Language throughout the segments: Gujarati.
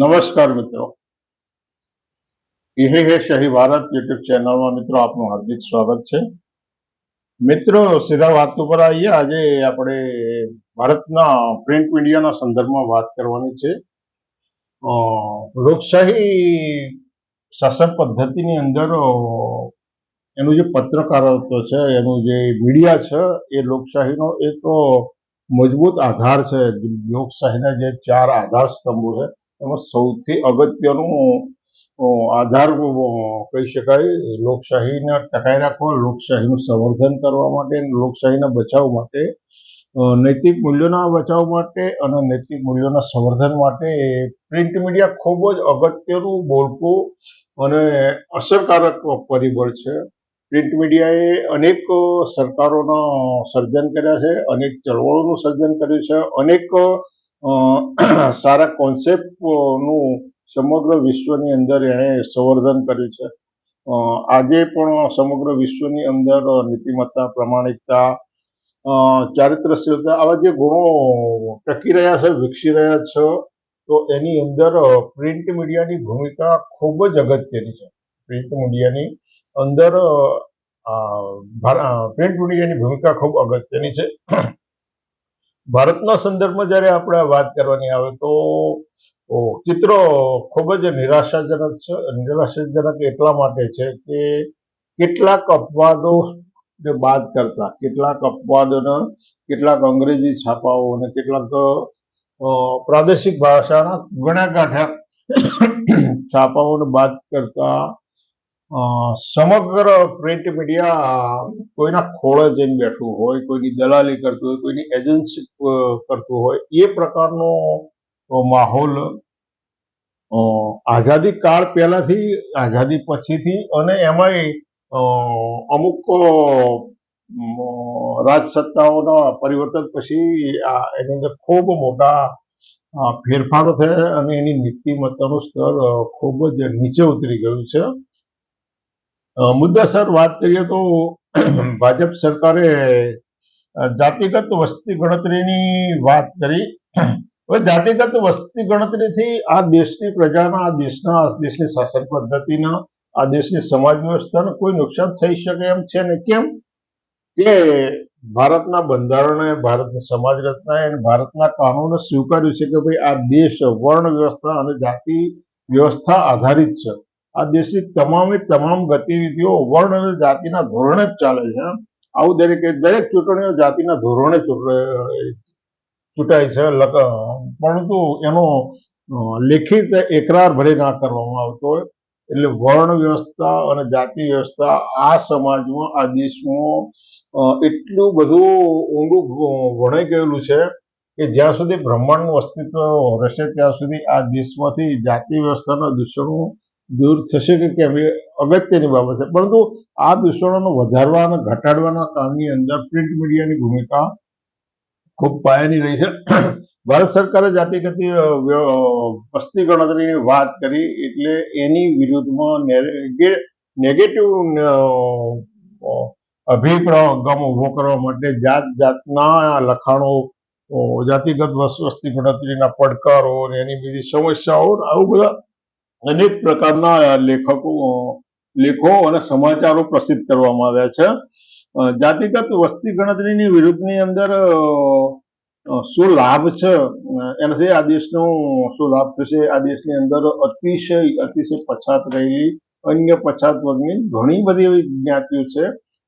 નમસ્કાર મિત્રો. શહી ભારત યુટ્યુબ ચેનલમાં મિત્રો આપનું હાર્દિક સ્વાગત છે. મિત્રો, સીધા વાત ઉપર આવીએ. આજે આપણે ભારતના પ્રિન્ટ મીડિયાના સંદર્ભમાં વાત કરવાની છે. લોકશાહી શાસન પદ્ધતિની અંદર એનું જે પત્રકારત્વ છે, એનું જે મીડિયા છે, એ લોકશાહીનો એક મજબૂત આધાર છે. લોકશાહીના જે ચાર આધાર સ્તંભો છે, એમાં સૌથી અગત્યનું આધાર કહી શકાય, લોકશાહીને ટકાઈ રાખવા, લોકશાહીનું સંવર્ધન કરવા માટે, લોકશાહીના બચાવ માટે નૈતિક મૂલ્યોના બચાવ માટે અને નૈતિક મૂલ્યોના સંવર્ધન માટે પ્રિન્ટ મીડિયા ખૂબ જ અગત્યનું બોલકું અને અસરકારક પરિબળ છે. પ્રિન્ટ મીડિયાએ અનેક સરકારોના સર્જન કર્યા છે, અનેક ચળવળોનું સર્જન કર્યું છે, અનેક સારા કોન્સેપ્ટનું સમગ્ર વિશ્વની અંદર એણે સંવર્ધન કર્યું છે. આજે પણ સમગ્ર વિશ્વની અંદર નીતિમત્તા, પ્રમાણિકતા ચારિત્રશીલતા આવા જે ગુણો ટકી રહ્યા છે, વિકસી રહ્યા છે, તો એની અંદર પ્રિન્ટ મીડિયાની ભૂમિકા ખૂબ જ અગત્યની છે. પ્રિન્ટ મીડિયાની અંદર પ્રિન્ટ મીડિયાની ભૂમિકા ખૂબ અગત્યની છે. ભારતના સંદર્ભમાં જ્યારે આપણે વાત કરવાની આવે તો ચિત્ર ખૂબ જ નિરાશાજનક છે, નિરાશાજનક એટલા માટે છે કે કેટલાક અપવાદો ને બાદ કરતા, કેટલાક અપવાદોને કેટલાક અંગ્રેજી છાપાઓ અને કેટલાક પ્રાદેશિક ભાષાના ગણ્યા ગાંઠ્યા છાપાઓને બાદ કરતા સમગ્ર પ્રિન્ટ મીડિયા કોઈના ખોળે જઈને બેઠું હોય, કોઈની દલાલી કરતું હોય, કોઈની એજન્સી કરતું હોય, એ પ્રકારનો માહોલ આઝાદી કાળ પહેલાથી, આઝાદી પછીથી અને એમાંય અમુક રાજસત્તાઓના પરિવર્તન પછી એની અંદર ખૂબ મોટા ફેરફારો થયા અને એની નીતિમત્તાનું સ્તર ખૂબ જ નીચે ઉતરી ગયું છે. મુદ્દાસર વાત કરીએ તો ભાજપ સરકારે જાતિગત વસ્તી ગણતરીની વાત કરી. હવે જાતિગત વસ્તી ગણતરીથી આ દેશની પ્રજાના, આ દેશના, આ દેશની શાસન પદ્ધતિના, આ દેશની સમાજ વ્યવસ્થાને કોઈ નુકસાન થઈ શકે એમ છે ને કેમ? કે ભારતના બંધારણે ભારતની સમાજ રચનાએ અને ભારતના કાનૂને સ્વીકાર્યું છે કે ભાઈ આ દેશ વર્ણ વ્યવસ્થા અને જાતિ વ્યવસ્થા આધારિત છે. આ દેશની તમામે તમામ ગતિવિધિઓ વર્ણ અને જાતિના ધોરણે જ ચાલે છે. આવું દરેક દરેક ચૂંટણીઓ જાતિના ધોરણે ચૂંટ- ચૂંટાય છે પરંતુ એનો લેખિત એકરાર ભલે ના કરવામાં આવતો હોય, એટલે વર્ણ વ્યવસ્થા અને જાતિ વ્યવસ્થા આ સમાજમાં, આ દેશમાં એટલું બધું ઊંડું વણાઈ ગયેલું છે કે જ્યાં સુધી બ્રહ્માંડનું અસ્તિત્વ રહેશે, ત્યાં સુધી આ દેશમાંથી જાતિ વ્યવસ્થાના દૂષણો દૂર થશે કે કેમ? અગત્યની બાબત છે. પરંતુ આ દૂષણોનો વધારવા અને ઘટાડવાના કામની અંદર પ્રિન્ટ મીડિયાની ભૂમિકા ખૂબ પાયાની રહી છે. ભારત સરકારે જાતિગત કરતી વસ્તી ગણતરીની વાત કરી એટલે એની વિરુદ્ધમાં નેગેટિવ અ, અ, અભિપ્રાય ઊભો કરવા માટે જાત જાતના લખાણો જાતિગત વસ- વસ્તી ગણતરીના પડકારો અને એની બધી સમસ્યાઓ આવું બધા અનેક પ્રકારના લેખકો, લેખો અને સમાચારો પ્રસિદ્ધ કરવામાં આવ્યા છે. જાતિગત વસ્તી ગણતરીની વિરુદ્ધની અંદર શું લાભ છે? એનાથી આ દેશનો શું લાભ થશે? આ દેશની અંદર અતિશય અતિશય પછાત રહેલી, અન્ય પછાત વર્ગની ઘણી બધી એવી જ્ઞાતિઓ છે.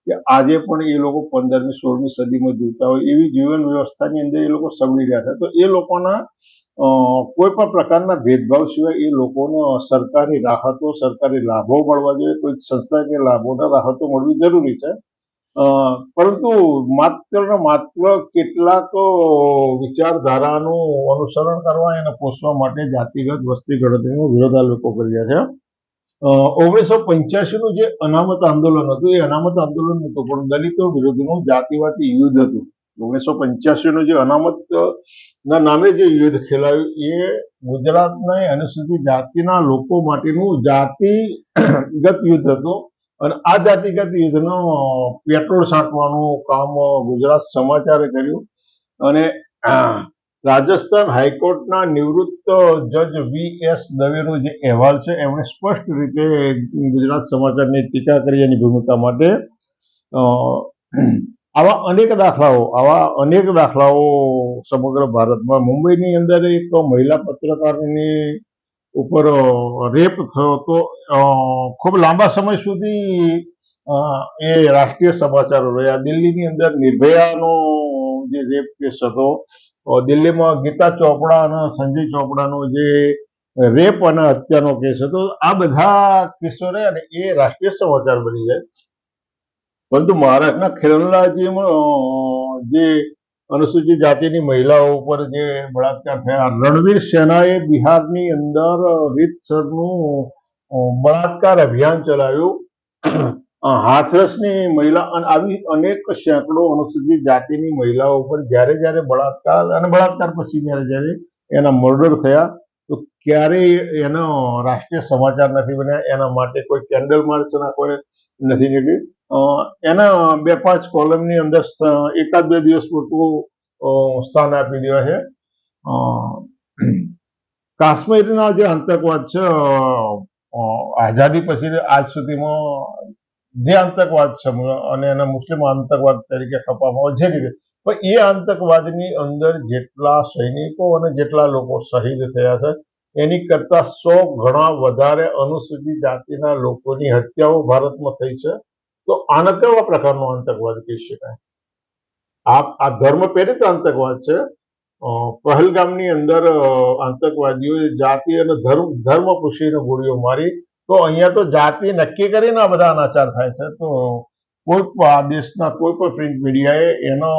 કે આજે પણ એ લોકો પંદરમી, સોળમી સદીમાં જીવતા હોય એવી જીવન વ્યવસ્થાની અંદર એ લોકો સગડી રહ્યા છે. તો એ લોકોના કોઈ પણ પ્રકારના ભેદભાવ સિવાય એ લોકોને સરકારી રાહતો, સરકારી લાભો મળવા જોઈએ. કોઈ સંસ્થાકીય લાભોના રાહતો મળવી જરૂરી છે. પરંતુ માત્ર ને માત્ર કેટલાક વિચારધારાનું અનુસરણ કરવા એને પોષવા માટે જાતિગત વસ્તી ગણતરીનો વિરોધ આ લોકો કરી રહ્યા છે. ઓગણીસો નું જે અનામત આંદોલન હતું, એ અનામત આંદોલન નતું પણ દલિતો વિરુદ્ધનું જાતિવાદી યુદ્ધ હતું. ઓગણીસો નું જે અનામત ના નામે જે યુદ્ધ ખેલાયું, એ ગુજરાતના અનુસૂચિત જાતિના લોકો માટેનું જાતિગત યુદ્ધ હતું. અને આ જાતિગત યુદ્ધનો પેટ્રોલ છાંટવાનું કામ ગુજરાત સમાચારે કર્યું. અને રાજસ્થાન હાઈકોર્ટના નિવૃત્ત જજ વી એસ દવેનો જે અહેવાલ છે, એમણે સ્પષ્ટ રીતે ગુજરાત સમાચારની ટીકા કરી એની ભૂમિકા માટે. આવા અનેક દાખલાઓ, આવા અનેક દાખલાઓ સમગ્ર ભારતમાં. મુંબઈની અંદર એક મહિલા પત્રકારની ઉપર રેપ થયો હતો ખૂબ લાંબા સમય સુધી એ રાષ્ટ્રીય સમાચારો રહ્યા. દિલ્હીની અંદર નિર્ભયાનો જે રેપ કેસ હતો દિલ્હીમાં ગીતા ચોપડા અને સંજય ચોપડાનો જે રેપ અને હત્યાનો કેસ હતો, આ બધા કેસો રહે અને એ રાષ્ટ્રીય સમાચાર બની જાય. પરંતુ મહારાષ્ટ્રના ખેરલાજીમાં જે અનુસૂચિત જાતિની મહિલાઓ ઉપર જે બળાત્કાર થયા રણવીર સેનાએ બિહારની અંદર રીતસરનું બળાત્કાર અભિયાન ચલાવ્યું. હાથરસની મહિલા અને, આવી અનેક સેંકડો અનુસૂચિત જાતિની મહિલાઓ ઉપર જ્યારે જ્યારે બળાત્કાર અને બળાત્કાર પછી જ્યારે જ્યારે એના મર્ડર થયા, તો ક્યારેય એનો રાષ્ટ્રીય સમાચાર નથી બન્યા. એના માટે કોઈ કેન્ડલ માર્ચના કોઈ નથી નીકળી. એના બે પાંચ કોલમની અંદર એકાદ બે દિવસ પૂરતું સ્થાન આપી દેવા છે. કાશ્મીરના જે આતંકવાદ છે આઝાદી પછી, આજ સુધીમાં જે આતંકવાદ છે અને એના મુસ્લિમ આતંકવાદ તરીકે ખપાવવામાં આવે, જે રીતે. પણ એ આતંકવાદની અંદર જેટલા સૈનિકો અને જેટલા લોકો શહીદ થયા છે એની કરતા સો ગણા વધારે અનુસૂચિત જાતિના લોકોની હત્યાઓ ભારતમાં થઈ છે. તો આને કેવા પ્રકારનો આતંકવાદ કહી શકાય? આ આ ધર્મ પ્રેરિત આતંકવાદ છે. પહલગામની અંદર આતંકવાદીઓ જાતિ અને ધર્મ ધર્મ પૂછીને ગોળીઓ મારી તો અહીંયા તો જાતિ નક્કી કરીને આ બધા અનાચાર થાય છે. તો કોઈ પણ દેશના કોઈ પણ પ્રિન્ટ મીડિયાએ એનો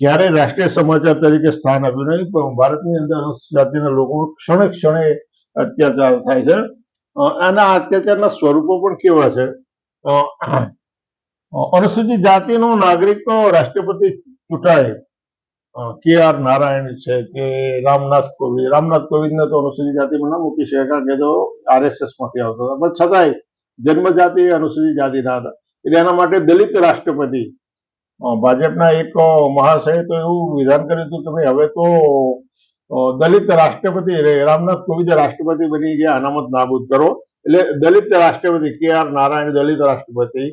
ક્યારેય રાષ્ટ્રીય સમાચાર તરીકે સ્થાન આપ્યું નહીં, પણ ભારતની અંદર જાતિના લોકો ક્ષણે ક્ષણે અત્યાચાર થાય છે. આના અત્યાચારના સ્વરૂપો પણ કેવા છે? અનુસૂચિત જાતિનો નાગરિકનો રાષ્ટ્રપતિ ચૂંટાય કે આર નારાયણ છે, કે રામનાથ કોવિંદ. રામનાથ કોવિંદને તો અનુસૂચિત જાતિમાં ના મૂકી શકે કારણ કે તો આરએસએસમાંથી આવતો હતો. પણ છતાંય જન્મજાતિ એ અનુસૂચિત જાતિના હતા. એટલે એના માટે દલિત રાષ્ટ્રપતિ ભાજપના એક મહાશયે તો એવું વિધાન કર્યું હતું કે ભાઈ હવે તો દલિત રાષ્ટ્રપતિ રામનાથ કોવિંદ રાષ્ટ્રપતિ બની ગયા, અનામત નાબૂદ કરો. એટલે દલિત રાષ્ટ્રપતિ કે આર નારાયણ દલિત રાષ્ટ્રપતિ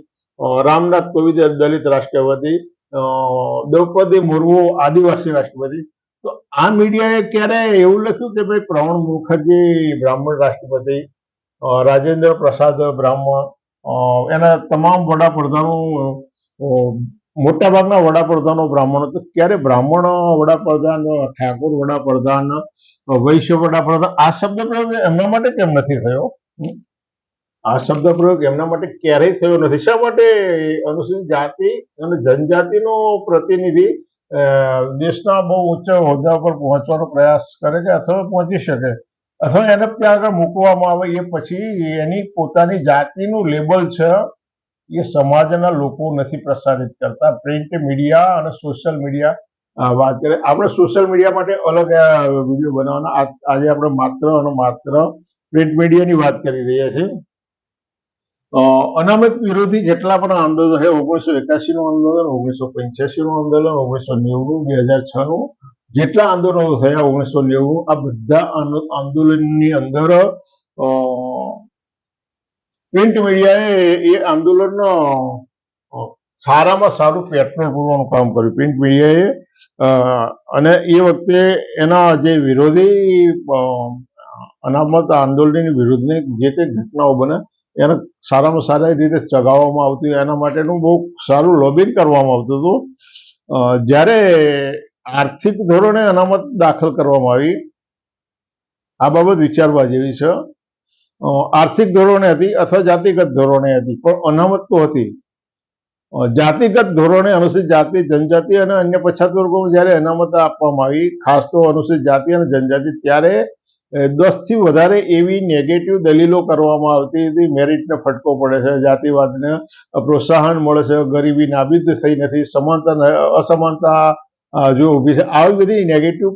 રામનાથ કોવિંદ દલિત રાષ્ટ્રપતિ દ્રૌપદી મુર્મુ આદિવાસી રાષ્ટ્રપતિ. તો આ મીડિયાએ ક્યારે એવું લખ્યું કે ભાઈ પ્રવણ મુખર્જી બ્રાહ્મણ રાષ્ટ્રપતિ રાજેન્દ્ર પ્રસાદ બ્રાહ્મણ એના તમામ વડાપ્રધાનો મોટાભાગના વડાપ્રધાનો બ્રાહ્મણ તો ક્યારે બ્રાહ્મણ વડાપ્રધાન, ઠાકોર વડાપ્રધાન વૈશ્ય વડાપ્રધાન, આ શબ્દ એમના માટે કેમ નથી થયો? આ શબ્દ પ્રયોગ એમના માટે ક્યારેય થયો નથી. શા માટે? અનુસૂચિત જાતિ અને જનજાતિનો પ્રતિનિધિ દેશના બહુ ઉચ્ચ હોદ્દા પર પહોંચવાનો પ્રયાસ કરે છે અથવા પહોંચી શકે. અથવા એને ત્યાં આગળ મૂકવામાં આવે, એ પછી એની પોતાની જાતિનું લેબલ છે, એ સમાજના લોકો નથી પ્રસારિત કરતા. પ્રિન્ટ મીડિયા અને સોશિયલ મીડિયા વાત કરીએ આપણે સોશિયલ મીડિયા માટે અલગ વીડિયો બનાવવાના. આજે આપણે માત્ર અને માત્ર પ્રિન્ટ મીડિયાની વાત કરી રહ્યા છીએ. અનામત વિરોધી જેટલા પણ આંદોલન છે ઓગણીસો એકાશી નું આંદોલન, ઓગણીસો પંચ્યાસી નું આંદોલન, ઓગણીસો નેવું બે હજાર છ નું જેટલા આંદોલનો થયા, ઓગણીસો નેવું આ બધા આંદો- આંદોલનની અંદર પ્રિન્ટ મીડિયાએ એ આંદોલનનો સારામાં સારું પેટ્રોલ પૂરવાનું કામ કર્યું. પ્રિન્ટ મીડિયાએ અને એ વખતે એના જે વિરોધી અનામત, આંદોલનની વિરુદ્ધની જે તે ઘટનાઓ બને એને સારામાં સારા રીતે ચગાવવામાં આવતી એના માટેનું બહુ સારું લોબિંગ કરવામાં આવતું હતું. જ્યારે આર્થિક ધોરણે અનામત દાખલ કરવામાં આવી, આ બાબત વિચારવા જેવી છે. આર્થિક ધોરણે હતી અથવા જાતિગત ધોરણે હતી, પણ અનામત તો હતી. જાતિગત ધોરણે અનુસૂચિત જાતિ, જનજાતિ અને અન્ય પછાત વર્ગોમાં જ્યારે અનામત આપવામાં આવી, ખાસ તો અનુસૂચિત જાતિ અને જનજાતિ, ત્યારે દસથી વધારે એવી નેગેટિવ દલીલો કરવામાં આવતી હતી. મેરિટને ફટકો પડે છે, જાતિવાદને પ્રોત્સાહન મળે છે, ગરીબી નાબીદ થઈ નથી, સમાનતા અસમાનતા જો ઊભી છે. આવી બધી નેગેટિવ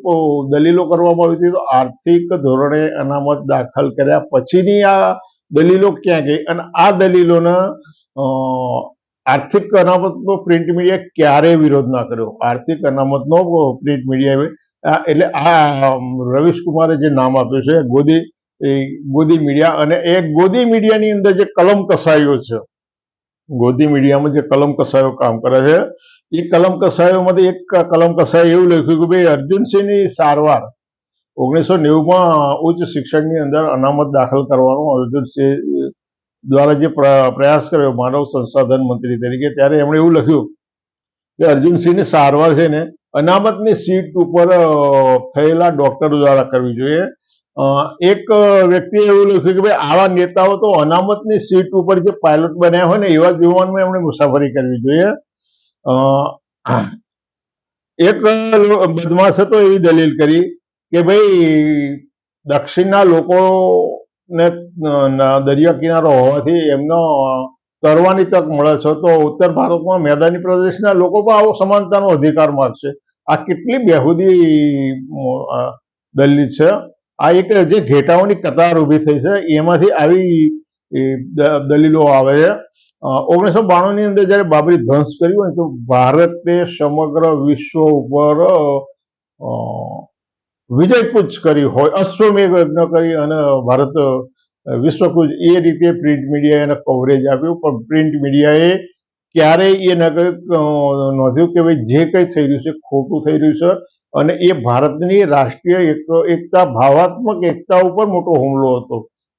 દલીલો કરવામાં આવી હતી. તો આર્થિક ધોરણે અનામત દાખલ કર્યા પછીની આ દલીલો ક્યાં ગઈ? અને આ દલીલોના આર્થિક અનામતનો પ્રિન્ટ મીડિયા ક્યારેય વિરોધ ના કર્યો? આર્થિક અનામતનો પ્રિન્ટ મીડિયાએ એટલે આ રવીશ કુમારે જે નામ આપ્યું છે, ગોદી ગોદી મીડિયા અને એ ગોદી મીડિયાની અંદર જે કલમ કસાયો છે, ગોદી મીડિયામાં જે કલમ કસાયો કામ કરે છે, એ કલમ કસાયોમાંથી એક કલમ કસાય એવું લખ્યું કે ભાઈ, અર્જુનસિંહની સારવાર ઓગણીસો નેવુંમાં ઉચ્ચ શિક્ષણની અંદર અનામત દાખલ કરવાનો અર્જુનસિંહ દ્વારા જે પ્ર- પ્રયાસ કર્યો માનવ સંસાધન મંત્રી તરીકે, ત્યારે એમણે એવું લખ્યું કે અર્જુનસિંહની સારવાર છે ને અનામતની સીટ ઉપર થયેલા ડોક્ટરો દ્વારા કરવી જોઈએ. એક વ્યક્તિએ એવું લખ્યું કે ભાઈ, આવા નેતાઓ તો અનામતની સીટ ઉપર જે પાયલોટ બન્યા હોય ને, એવા યુવાનમાં એમણે મુસાફરી કરવી જોઈએ. એક બદમાશ બદમાશે તો એવી દલીલ કરી કે ભાઈ, દક્ષિણના લોકોને દરિયા કિનારો હોવાથી એમનો તરવાની તક મળે છે. તો ઉત્તર ભારતમાં મેદાની પ્રદેશના લોકો પણ આવો સમાનતાનો અધિકાર માગશે આ કેટલી બેહુદી દલીલ છે. આ એક જે ઘેટાઓની કતાર ઊભી થઈ છે, એમાંથી આવી દલીલો આવે છે. ઓગણીસો બાણું ની અંદર જ્યારે બાબરી ધ્વંસ કર્યું હોય તો ભારતે સમગ્ર વિશ્વ ઉપર વિજય વિજયકૂચ કરી હોય, અશ્વમેઘ યજ્ઞ કરી અને ભારત અ, વિશ્વકૂચ એ રીતે પ્રિન્ટ મીડિયાએ એને કવરેજ આપ્યું પણ પ્રિન્ટ મીડિયાએ ક્યારેય એ ન નોંધ્યું કે ભાઈ જે કંઈ થઈ રહ્યું છે ખોટું થઈ રહ્યું છે અને એ ભારતની રાષ્ટ્રીય એકતા ભાવાત્મક એકતા ઉપર મોટો હુમલો હતો.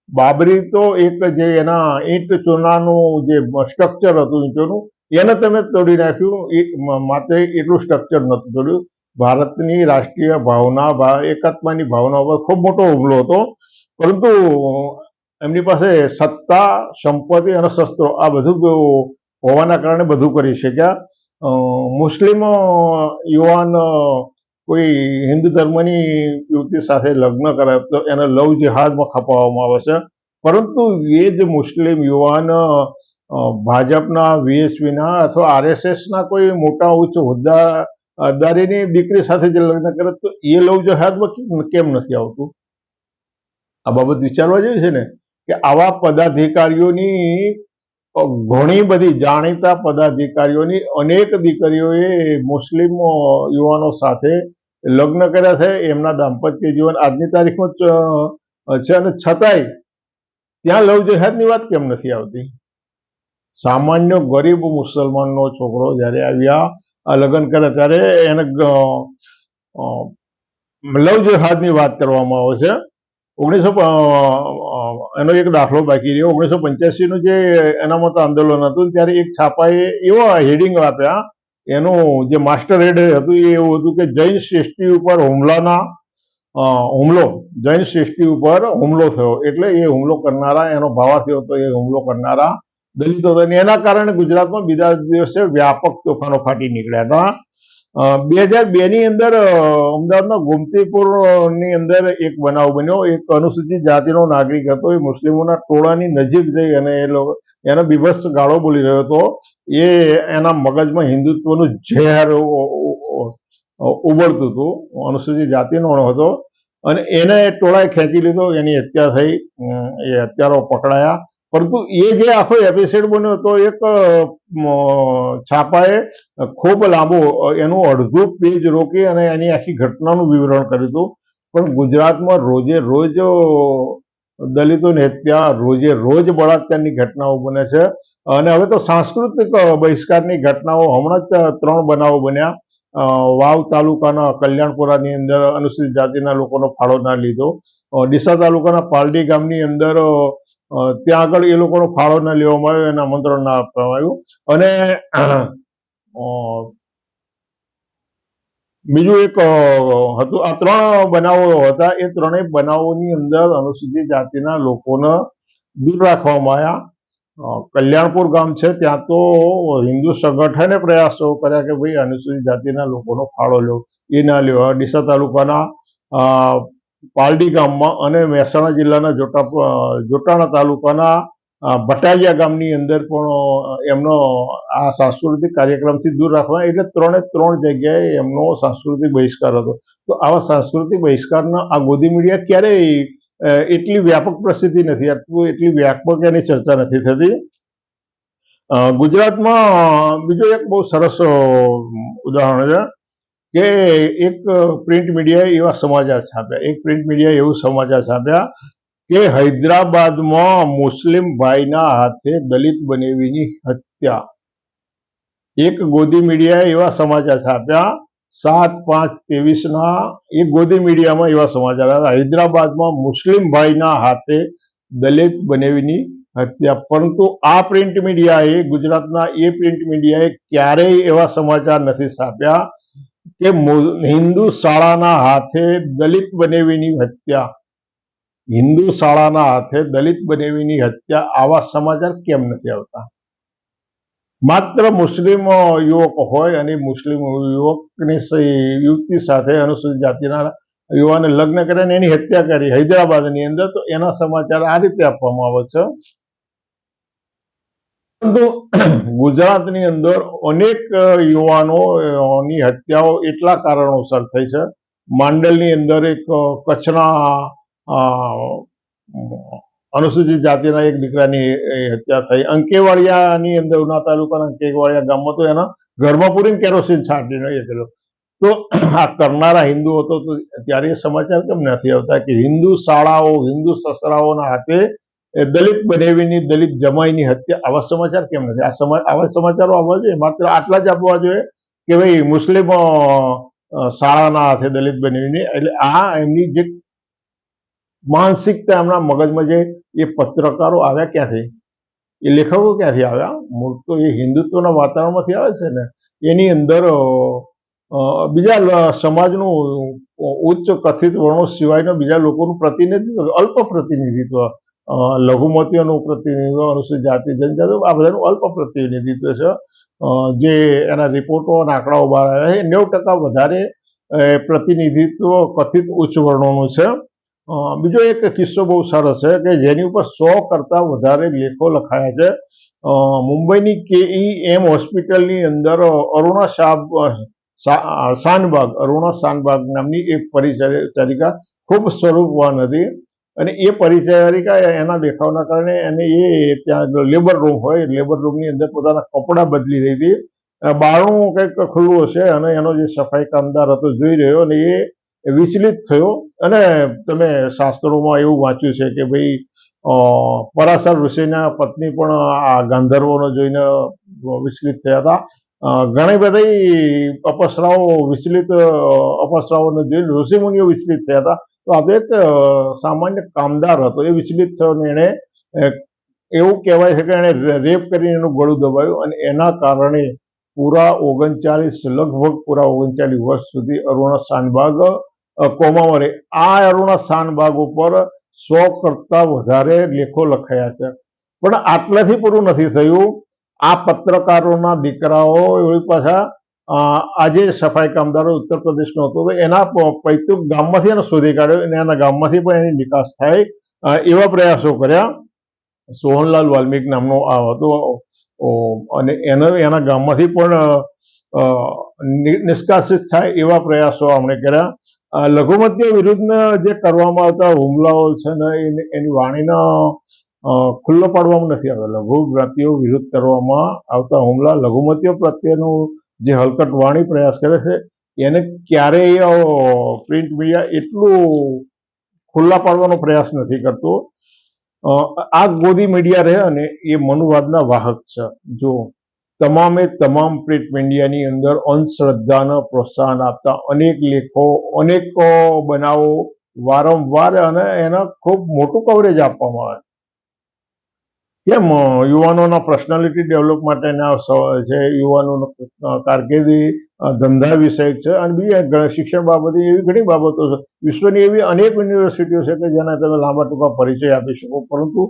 બાબરી તો એક જે એના ઈંટ ચૂનાનું જે સ્ટ્રક્ચર હતું ઈંટોનું એને તમે તોડી નાખ્યું એ માત્ર એટલું સ્ટ્રક્ચર નહોતું તોડ્યું. ભારતની રાષ્ટ્રીય ભાવના એકાત્માની ભાવના ઉપર ખૂબ મોટો હુમલો હતો. પરંતુ એમની પાસે સત્તા, સંપત્તિ અને શસ્ત્રો આ બધું હોવાના કારણે બધું કરી શક્યા. મુસ્લિમ યુવાન કોઈ હિન્દુ ધર્મની યુવતી સાથે લગ્ન કરે તો એને લવ જિહાદમાં ખપાવવામાં આવે છે. પરંતુ એ જ મુસ્લિમ યુવાન ભાજપના વીએસપીના અથવા આરએસએસના કોઈ મોટા ઉચ્ચ હોદ્દા અદારીની દીકરી સાથે જે લગ્ન કરે તો એ લવ જહાદમાં કેમ નથી આવતું? આ બાબત વિચારવા જેવી છે ને? કે આવા પદાધિકારીઓની ઘણી બધી જાણીતા પદાધિકારીઓની અનેક દીકરીઓએ મુસ્લિમ યુવાનો સાથે લગ્ન કર્યા છે. એમના દાંપત્ય જીવન આજની તારીખમાં છે અને છતાંય ત્યાં લવ જેહાદની વાત કેમ નથી આવતી? સામાન્ય ગરીબ મુસલમાનનો છોકરો જ્યારે આવ્યા, આ લગ્ન કરે ત્યારે એને લવ જેહાદની વાત કરવામાં આવે છે. ઓગણીસો એનો એક દાખલો બાકી રહ્યો. ઓગણીસો પંચ્યાસીનું જે જે એનામત આંદોલન હતું, ત્યારે એક છાપાએ એવા હેડિંગ આપ્યા. એનું જે માસ્ટર હેડ હતું, એ એવું હતું કે જૈન સૃષ્ટિ ઉપર હુમલાના હુમલો. જૈન સૃષ્ટિ ઉપર હુમલો થયો. એટલે એ હુમલો કરનારા, એનો ભાવાર્થી હતો, એ હુમલો કરનારા દલિતો હતા અને એના કારણે ગુજરાતમાં બીજા દિવસે વ્યાપક તોફાનો ફાટી નીકળ્યા હતા. બે હજાર બે ની અંદર અમદાવાદના ગોમતીપુરની અંદર એક બનાવ બન્યો. એક અનુસૂચિત જાતિનો નાગરિક હતો. એ મુસ્લિમોના ટોળાની નજીક જઈ અને એ લોકો, એનો બીભત્સ ગાળો બોલી રહ્યો હતો. એ એના મગજમાં હિન્દુત્વનું ઝેર ઉબળતું હતું. અનુસૂચિત જાતિનો હતો. અને એને ટોળાએ ખેંચી લીધો. એની હત્યા થઈ. એ હત્યારો પકડાયા. પરંતુ એ જે આખો એપિસોડ બન્યો તો એક છાપાએ ખૂબ લાંબો એનું અડધું પેજ રોકી અને એની આખી ઘટનાનું વિવરણ કર્યું હતું. પણ ગુજરાતમાં રોજે રોજ દલિતોની હત્યા રોજે રોજ બળાત્કારની ઘટનાઓ બને છે. અને હવે તો સાંસ્કૃતિક બહિષ્કારની ઘટનાઓ હમણાં જ ત્રણ બનાવો બન્યા. વાવ તાલુકાના કલ્યાણપુરાની અંદર અનુસૂચિત જાતિના લોકોનો ફાળો ના લીધો. ડીસા તાલુકાના પાલડી ગામની અંદર ત્યાં આગળ એ લોકોનો ફાળો ના લેવામાં આવ્યો, એને આમંત્રણ ના આપવામાં આવ્યું. અને બીજું એક હતું, આ ત્રણ બનાવો હતા. એ ત્રણેય બનાવોની અંદર અનુસૂચિત જાતિના લોકોને દૂર રાખવામાં આવ્યા. કલ્યાણપુર ગામ છે, ત્યાં તો હિન્દુ સંગઠને પ્રયાસો કર્યા કે ભાઈ અનુસૂચિત જાતિના લોકોનો ફાળો લો. એ ના લ્યો ડીસા તાલુકાના પાલડી ગામમાં અને મહેસાણા જિલ્લાના જોટા જોટાણા તાલુકાના ભટાલિયા ગામની અંદર પણ એમનો આ સાંસ્કૃતિક કાર્યક્રમથી દૂર રાખવા એટલે ત્રણે ત્રણ જગ્યાએ એમનો સાંસ્કૃતિક બહિષ્કાર હતો. તો આવા સાંસ્કૃતિક બહિષ્કારના આ ગોદી મીડિયા ક્યારેય એટલી વ્યાપક પ્રસિદ્ધિ નથી આપતું, એટલી વ્યાપક એની ચર્ચા નથી થતી. ગુજરાતમાં બીજું એક બહુ સરસ ઉદાહરણ છે. કે એક પ્રિન્ટ મીડિયાએ એવા સમાચાર છાપ્યા એક પ્રિન્ટ મીડિયાએ એવું સમાચાર છાપ્યા કે હૈદરાબાદમાં મુસ્લિમ ભાઈના હાથે દલિત બનેવીની હત્યા. એક ગોદી મીડિયાએ એવા સમાચાર છાપ્યા સાત પાંચ ત્રેવીસના એક ગોદી મીડિયામાં એવા સમાચાર આવ્યા. હૈદરાબાદમાં મુસ્લિમ ભાઈના હાથે દલિત બનેવીની હત્યા. પરંતુ આ પ્રિન્ટ મીડિયાએ ગુજરાતના એ પ્રિન્ટ મીડિયાએ ક્યારેય એવા સમાચાર નથી છાપ્યા કે હિન્દુ શાળાના હાથે દલિત બનેવીની હત્યા. હિન્દુ શાળાના હાથે દલિત બનેવીની હત્યા આવા સમાચાર કેમ નથી આવતા? માત્ર મુસ્લિમ યુવક હોય અને મુસ્લિમ યુવકની યુવતી સાથે અનુસૂચિત જાતિના યુવાને લગ્ન કર્યા એની હત્યા કરી. હૈદરાબાદની અંદર તો એના સમાચાર આ રીતે આપવામાં આવે છે. પરંતુ ગુજરાતની અંદર અનેક યુવાનોની હત્યાઓ એટલા કારણોસર થઈ છે. માંડલની અંદર એક કચ્છના અનુસૂચિત જાતિના એક દીકરાની હત્યા થઈ. અંકેવાડિયાની અંદર ઉના તાલુકાના અંકેવાડિયા ગામમાં તો એના ઘરમાં પૂરીને કેરોસીન છાંટીને એ કર્યો. તો આ કરનારા હિન્દુ હતો તો ત્યારે સમાચાર કેમ નથી આવતા કે હિન્દુ શાળાઓ, હિન્દુ સસરાઓના હાથે દલિત બનેવીની દલિત જમાઈની હત્યા, આવા સમાચાર કેમ નથી? આ આવા સમાચારો આવવા જોઈએ? માત્ર આટલા જ આપવા જોઈએ કે ભાઈ મુસ્લિમ શાળાના હાથે દલિત બનેવીની, એટલે આ એમની જે માનસિકતા એમના મગજમાં જે એ પત્રકારો આવ્યા ક્યાંથી? એ લેખકો ક્યાંથી આવ્યા? મૂળ તો એ હિન્દુત્વના વાતાવરણમાંથી આવે છે ને, એની અંદર બીજા સમાજનું ઉચ્ચ કથિત વર્ણો સિવાયના બીજા લોકોનું પ્રતિનિધિત્વ, અલ્પ પ્રતિનિધિત્વ લઘુમતીઓનું પ્રતિનિધિત્વ અનુસૂચિત જાતિ, જનજાતિ, આ બધાનું અલ્પ પ્રતિનિધિત્વ છે. જે એના રિપોર્ટો અને આંકડાઓ બહાર આવ્યા છે. નેવું ટકા વધારે પ્રતિનિધિત્વ કથિત ઉચ્ચ વર્ણોનું છે. બીજો એક કિસ્સો બહુ સરસ છે કે જેની ઉપર સો કરતા વધારે લેખો લખાયા છે. મુંબઈની કેઈ એમ હોસ્પિટલની અંદર અરુણા શાહ શાનબાગ, અરુણા શાનબાગ નામની એક પરિચારિકા ખૂબ સ્વરૂપવાન હતી. અને એ પરિચારિકા એના દેખાવના કારણે એને એ ત્યાં લેબર રૂમ હોય લેબર રૂમની અંદર પોતાના કપડાં બદલી રહી હતી. બારણું કંઈક ખુલ્લું હશે અને એનો જે સફાઈ કામદાર હતો જોઈ રહ્યો અને એ વિચલિત થયો. અને તમે શાસ્ત્રોમાં એવું વાંચ્યું છે કે ભાઈ પરાસર ઋષિના પત્ની પણ આ ગાંધર્વોને જોઈને વિચલિત થયા હતા. ઘણી બધી અપસરાઓ વિચલિત અપસરાઓને જોઈને ઋષિમુનિઓ વિચલિત થયા હતા. તો આપણે એક સામાન્ય કામદાર હતો. એ વિચલિત થયો અને એણે એવું કહેવાય છે કે એણે રેપ કરીને એનું ગળું દબાવ્યું અને એના કારણે પૂરા ઓગણચાલીસ, લગભગ પૂરા ઓગણચાલીસ વર્ષ સુધી અરુણા શાનબાગ કોમામાં રહી. આ અરુણા શાનબાગ ઉપર સો કરતા વધારે લેખો લખાયા છે. પણ આટલાથી પૂરું નથી થયું. આ પત્રકારોના દીકરાઓ એવી પાછા આજે સફાઈ કામદારો ઉત્તર પ્રદેશનો હતો. તો એના પૈતૃક ગામમાંથી એને શોધી કાઢ્યો અને એના ગામમાંથી પણ એની નિકાસ થાય એવા પ્રયાસો કર્યા. સોહનલાલ વાલ્મીક નામનો આ હતો. અને એનો, એના ગામમાંથી પણ નિષ્કાસિત થાય એવા પ્રયાસો આપણે કર્યા. લઘુમતીઓ વિરુદ્ધના જે કરવામાં આવતા હુમલાઓ છે ને એની વાણીનો ખુલ્લો પાડવામાં નથી આવ્યો. લઘુમતીઓ વિરુદ્ધ કરવામાં આવતા હુમલા લઘુમતીઓ પ્રત્યેનું જે હલકટ વાણી પ્રયાસ કરે છે, એને ક્યારેય પ્રિન્ટ મીડિયા એટલું ખુલ્લા પાડવાનો પ્રયાસ નથી કરતો. આ ગોદી મીડિયા રહે અને એ મનુવાદના વાહક છે. જો તમામે તમામ પ્રિન્ટ મીડિયાની અંદર અંધશ્રદ્ધાને પ્રોત્સાહન આપતા અનેક લેખો, અનેક બનાવો વારંવાર અને એના ખૂબ મોટું કવરેજ આપવામાં આવે. કેમ, યુવાનોના પર્સનાલિટી ડેવલપ માટેના છે યુવાનોનો કારકિર્દી ધંધા વિષયક છે અને બીજા શિક્ષણ બાબતે એવી ઘણી બાબતો છે. વિશ્વની એવી અનેક યુનિવર્સિટીઓ છે કે જેના તમે લાંબા ટૂંકા પરિચય આપી શકો, પરંતુ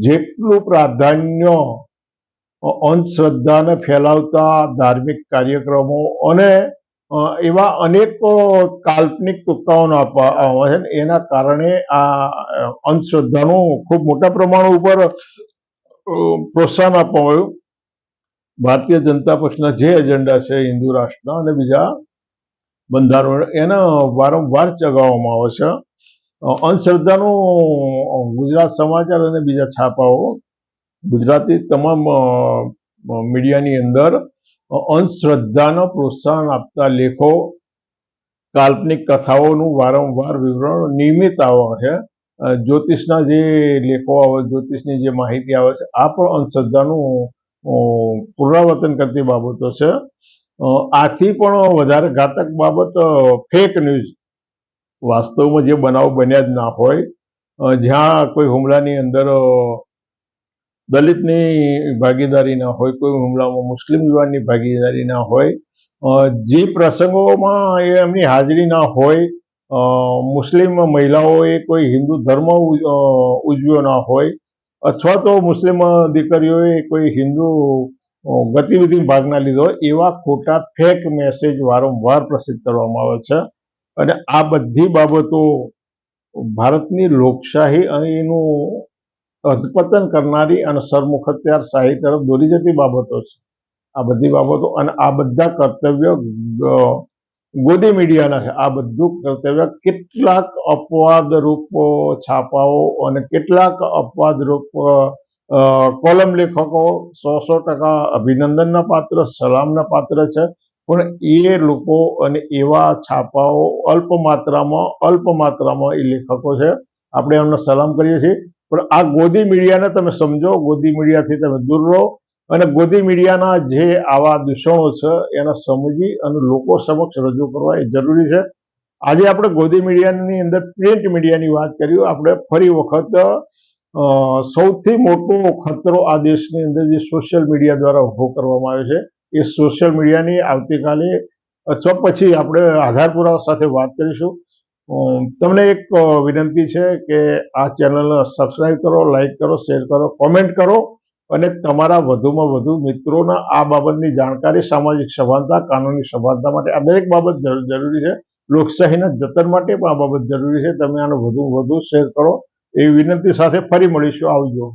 જેટલું પ્રાધાન્ય અંધશ્રદ્ધાને ફેલાવતા ધાર્મિક કાર્યક્રમો અને એવા અનેકો કાલ્પનિક તુક્કાઓનો આપવા આવે છે એના કારણે આ અંધશ્રદ્ધાનું ખૂબ મોટા પ્રમાણ ઉપર પ્રોત્સાહન આપવામાં આવ્યું ભારતીય જનતા પક્ષના જે એજન્ડા છે, હિન્દુ રાષ્ટ્રના અને બીજા બંધારણ, એના વારંવાર ચગાવવામાં આવે છે. અંધશ્રદ્ધાનો ગુજરાત સમાચાર અને બીજા છાપાઓ, ગુજરાતી તમામ મીડિયાની અંદર અંધશ્રદ્ધાનો પ્રોત્સાહન આપતા લેખો, કાલ્પનિક કથાઓનું વારંવાર વિવરણ નિયમિત આવે છે. જ્યોતિષના જે લેખો આવે, જ્યોતિષની જે માહિતી આવે છે, આ પણ અંધશ્રદ્ધાનું પુનરાવર્તન કરતી બાબતો છે. આથી પણ વધારે ઘાતક બાબત ફેક ન્યૂઝ વાસ્તવમાં જે બનાવ બન્યા જ ના હોય. જ્યાં કોઈ હુમલાની અંદર દલિતની ભાગીદારી ના હોય, કોઈ હુમલામાં મુસ્લિમ યુવાનની ભાગીદારી ના હોય જે પ્રસંગોમાં એમની હાજરી ના હોય મુસ્લિમ મહિલાઓએ કોઈ હિન્દુ ધર્મ ઉજવ્યો ના હોય અથવા તો મુસ્લિમ દીકરીઓએ કોઈ હિન્દુ ગતિવિધિ ગતિવિધિમાં ભાગ ના લીધો એવા ખોટા ફેક મેસેજ વારંવાર પ્રસિદ્ધ કરવામાં આવે છે. અને આ બધી બાબતો ભારતની લોકશાહી અને એનું અધપતન કરનારી અને સરમુખત્યાર શાહી તરફ દોરી જતી બાબતો છે. આ બધી બાબતો અને આ બધા કર્તવ્ય ગોદી મીડિયાના છે. આ બધું કર્તવ્ય કેટલાક અપવાદરૂપ છાપાઓ અને કેટલાક અપવાદરૂપ કોલમ લેખકો સો સો ટકા અભિનંદનના પાત્ર, સલામના પાત્ર છે. પણ એ લોકો અને એવા છાપાઓ અલ્પ માત્રામાં અલ્પ માત્રામાં એ લેખકો છે. આપણે એમને સલામ કરીએ છીએ. પણ આ ગોદી મીડિયાને તમે સમજો, ગોદી મીડિયાથી તમે દૂર રહો. અને ગોદી મીડિયાના જે આવા દૂષણો છે, એને સમજી અને લોકો સમક્ષ રજૂ કરવા એ જરૂરી છે. આજે આપણે ગોદી મીડિયાની અંદર પ્રિન્ટ મીડિયાની વાત કરી આપણે ફરી વખત સૌથી મોટો ખતરો આ દેશની અંદર જે સોશિયલ મીડિયા દ્વારા ઊભો કરવામાં આવ્યો છે, એ સોશિયલ મીડિયાની આવતીકાલે અથવા પછી આપણે આધાર પુરાવા સાથે વાત કરીશું. તમને એક વિનંતી છે કે આ ચેનલને સબસ્ક્રાઈબ કરો લાઈક કરો શેર કરો કોમેન્ટ કરો. અને તમારા વધુમાં વધુ મિત્રોના આ બાબતની જાણકારી, સામાજિક સભાનતા, કાનૂની સભાનતા માટે આ દરેક બાબત જરૂરી છે. લોકશાહીના જતન માટે પણ આ બાબત જરૂરી છે. તમે આનો વધુ વધુ શેર કરો. એવી વિનંતી સાથે ફરી મળીશું. આવજો.